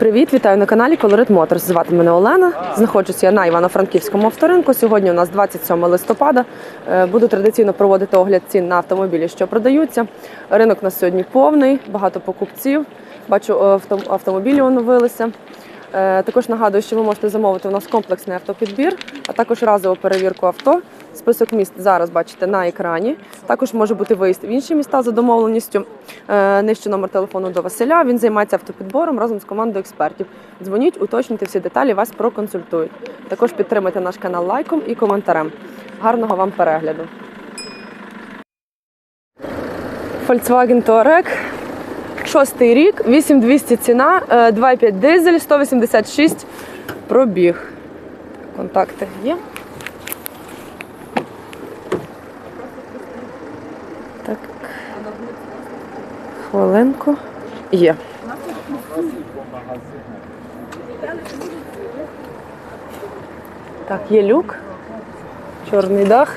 Привіт! Вітаю на каналі Colorit Motors. Звати мене Олена. Знаходжуся я на Івано-Франківському авторинку. Сьогодні у нас 27 листопада. Е, Буду традиційно проводити огляд цін на автомобілі, що продаються. Ринок у нас сьогодні повний, багато покупців. Бачу, е, авто- автомобілі оновилися. Е, Також нагадую, що ви можете замовити у нас комплексний автопідбір, а також разову перевірку авто. Список міст зараз бачите на екрані. Також може бути виїзд в інші міста за домовленістю. Е, Нижче номер телефону до Василя. Він займається автопідбором разом з командою експертів. Дзвоніть, уточнюйте всі деталі, вас проконсультують. Також підтримайте наш канал лайком і коментарем. Гарного вам перегляду. Volkswagen Touareg. Шостий рік, 8200 ціна, е, 2,5 дизель, 186 пробіг. Контакти є. Так. Хвилинку. Є. Так, є люк. Чорний дах.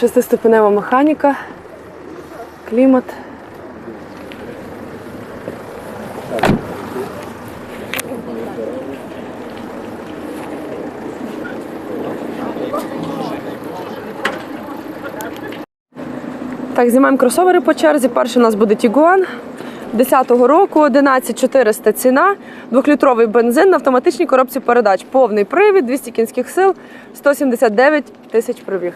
Шестиступенева механіка. Клімат. Так, знімаємо кросовери по черзі. Перший у нас буде Тігуан 10-го року, 11400 ціна, двохлітровий бензин на автоматичній коробці передач. Повний привід, 200 кінських сил, 179 тисяч пробіг.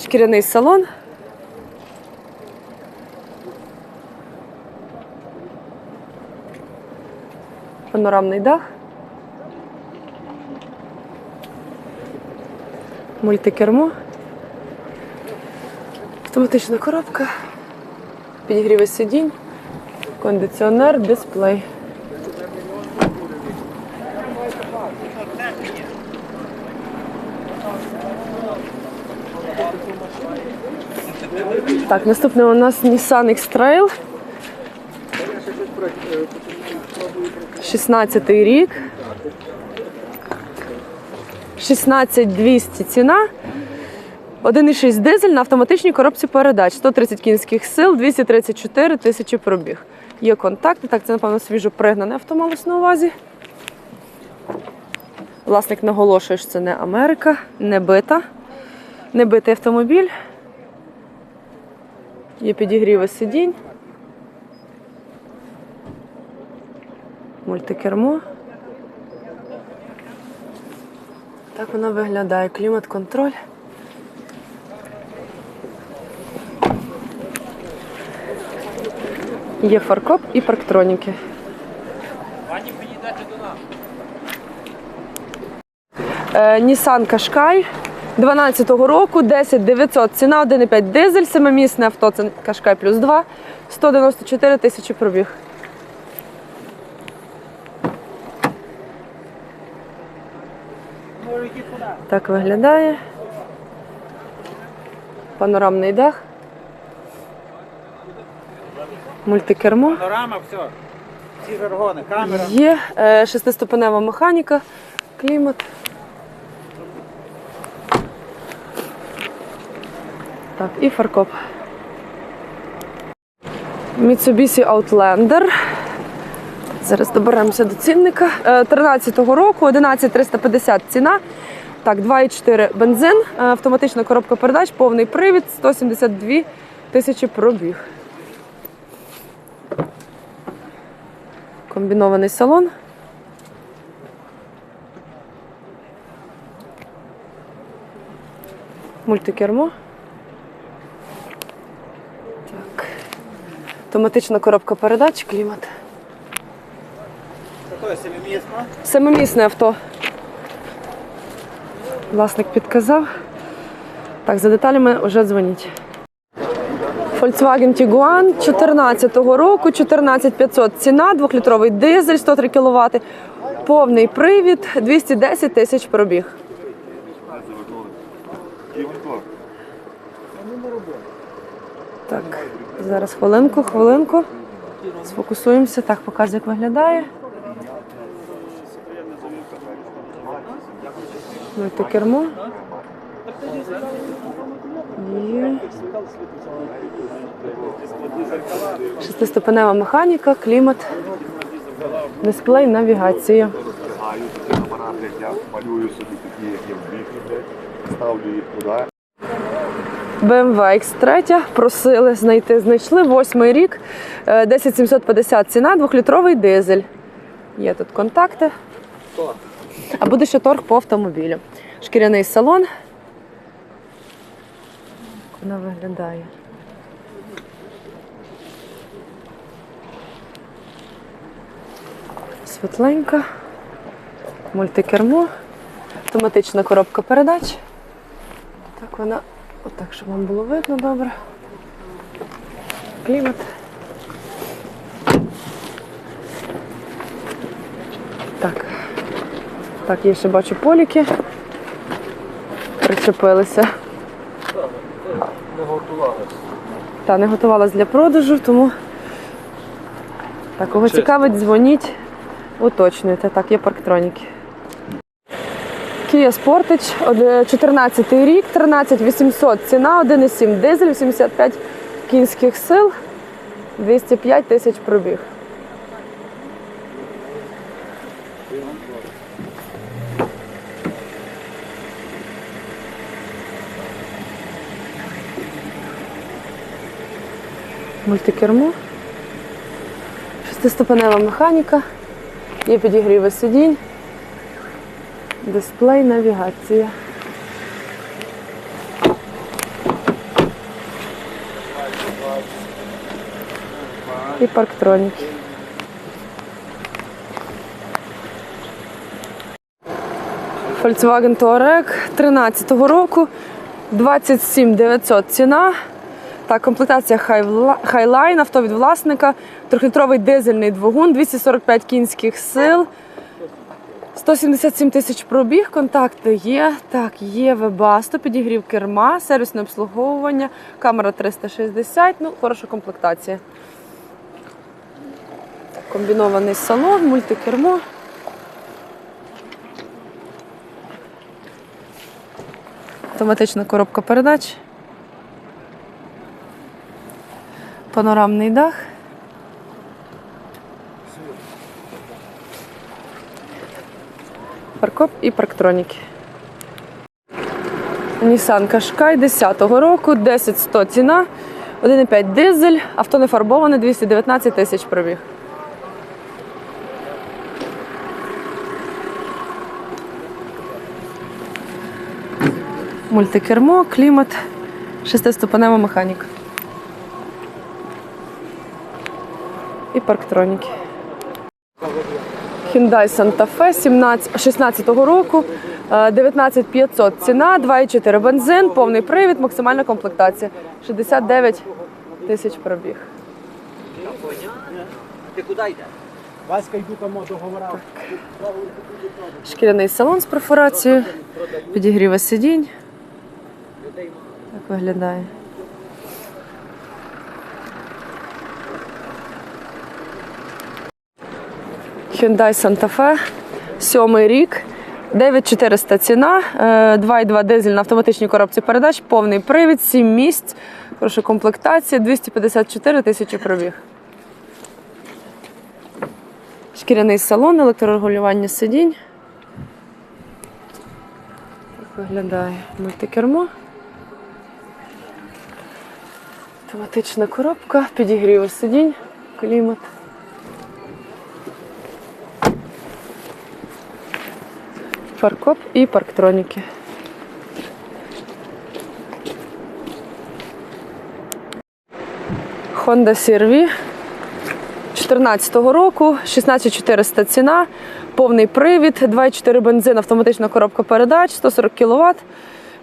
Шкіряний салон. Панорамний дах. Мультикермо. Автоматична коробка, підігріви сидінь, кондиціонер, дисплей. Так, наступне у нас Nissan X-Trail. 16 рік. 16200 ціна. 1,6 дизель на автоматичній коробці передач, 130 кінських сил, 234 тисячі пробіг. Є контакти. Так, це, напевно, свіжо пригнане авто малось на увазі. Власник наголошує, що це не Америка, не бита. Не битий автомобіль. Є підігріви сидінь. Мультикермо. Так воно виглядає. Клімат-контроль. Є фаркоп і парктроніки. Е, Nissan Qashqai 12-го року, 10 900 ціна, 1,5 дизель, семимісне авто, це Qashqai плюс 2, 194 тисячі пробіг. Так виглядає. Панорамний дах. Мультикермо. Панорама, все. Всі жаргони, камера. Є е, шестиступенева механіка, клімат. Так, і фаркоп. Mitsubishi Outlander. Зараз доберемося до цінника. Е, 13-го року, 11350 ціна. Так, 2,4 бензин, е, автоматична коробка передач, повний привід, 172 тисячі пробіг. Комбінований салон. Мультикермо. Так. Автоматична коробка передач, клімат. Такое семимісно. Семимісне авто. Власник підказав. Так, за деталями вже дзвоніть. Volkswagen Tiguan 14-го року, 14500 ціна, 2-літровий дизель, 103 кВт, повний привід, 210 тисяч пробіг. Так, зараз хвилинку, хвилинку. Сфокусуємося. Так, показую, як виглядає. Мультикермо. Є. Шестиступенева механіка, клімат, дисплей, навігація. Ставлю їх туди. BMW X3 просили знайти, знайшли восьмий рік, е, 10750 ціна, двохлітровий дизель. Є тут контакти. А буде ще торг по автомобілю. Шкіряний салон. Вона виглядає? Світленька, мультикермо, автоматична коробка передач. Так вона, отак, щоб вам було видно добре. Клімат. Так. Так, я ще бачу поліки. Причепилися. Не готувалися. Та не готувалась для продажу, тому так, кого цікавить, дзвоніть, уточнюйте. Так, є парктроніки. Kia Sportage, од- 14 рік, 13800 ціна, 1,7 дизель, 85 кінських сил, 205 тисяч пробіг. Мультикермо. Шестиступенева механіка. Є підігріви сидінь. Дисплей, навігація. І парктроніки. Volkswagen Touareg 13-го року. 27 900 ціна. Так, комплектація Highline, авто від власника, трьохлітровий дизельний двигун, 245 кінських сил, 177 тисяч пробіг, контакти є. Так, є вебасто, підігрів керма, сервісне обслуговування, камера 360, ну, хороша комплектація. Комбінований салон, мультикермо. Автоматична коробка передач. Панорамний дах. Паркоп і парктроніки. Nissan Qashqai 10-го року, 10100 ціна, 1,5 дизель, авто не фарбоване, 219 тисяч пробіг. Мультикермо, клімат, шестиступенева механіка. І парктроніки. Hyundai Santa Fe 17, 16-го року, е, 19500 ціна, 2,4 бензин, повний привід, максимальна комплектація. 69 тисяч пробіг. Ти куди йдеш? Васька йду там договора. Шкіряний салон з перфорацією, підігріви сидінь. Так виглядає. Hyundai Santa Fe, сьомий рік, 9400 ціна, е, 2,2 дизель на автоматичній коробці передач, повний привід, 7 місць, хороша комплектація, 254 тисячі пробіг. Шкіряний салон, електрорегулювання сидінь. Так виглядає мультикермо. Автоматична коробка, підігрів сидінь, клімат. Фаркоп і парктроніки. Honda CR-V 14-го року, 16400 ціна, повний привід, 2,4 бензин, автоматична коробка передач, 140 кВт,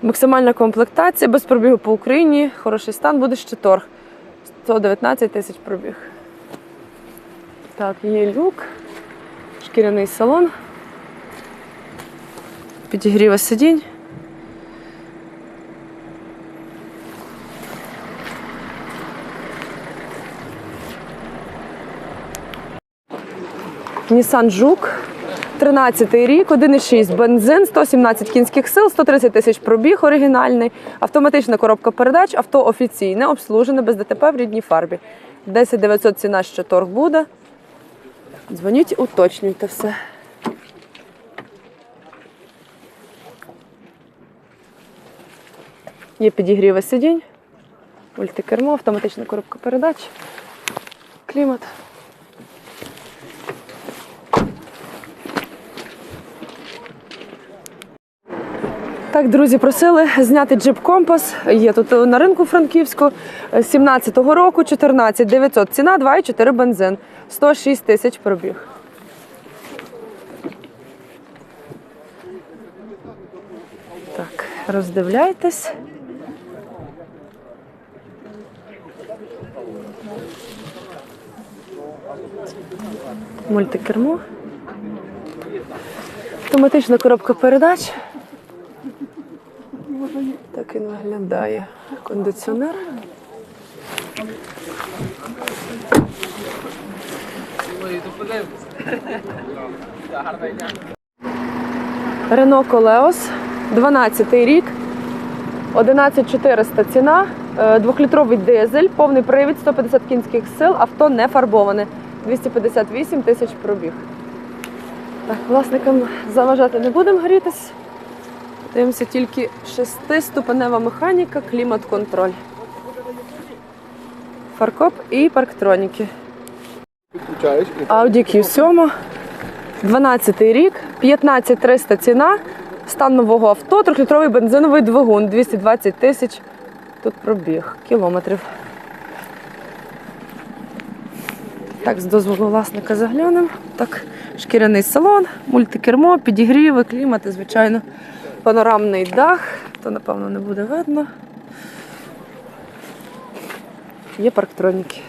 максимальна комплектація, без пробігу по Україні, хороший стан, буде ще торг. 119 тисяч пробіг. Так, є люк, шкіряний салон, підігріва сидінь. Nissan Жук 13 рік, 1,6 бензин, 117 кінських сил, 130 тисяч пробіг оригінальний, автоматична коробка передач, авто офіційне, обслужене без ДТП в рідній фарбі. 10 900 ціна, що торг буде. Дзвоніть, уточнюйте все. Є підігріви сидінь, мультикермо, автоматична коробка передач, клімат. Так, друзі, просили зняти джип компас. Є тут на ринку Франківську 17-го року, 14 900. Ціна 2,4 бензин, 106 тисяч пробіг. Так, роздивляйтесь. Мультикермо. Автоматична коробка передач. Так він виглядає. Кондиціонер. Рено Колеос, 12 рік, 11400 ціна, е, двохлітровий дизель, повний привід, 150 кінських сил, авто не фарбоване, 258 тисяч пробіг. Так, власникам заважати не будемо грітись. Дивимося тільки шестиступенева механіка, клімат-контроль. Фаркоп і парктроніки. Audi Q7, 12 рік, 15300 ціна, стан нового авто, трьохлітровий бензиновий двигун, 220 тисяч. Тут пробіг кілометрів. Так, з дозволу власника заглянемо. Так, шкіряний салон, мультикермо, підігріви, клімати, звичайно, панорамний дах, то напевно не буде видно. Є парктроніки.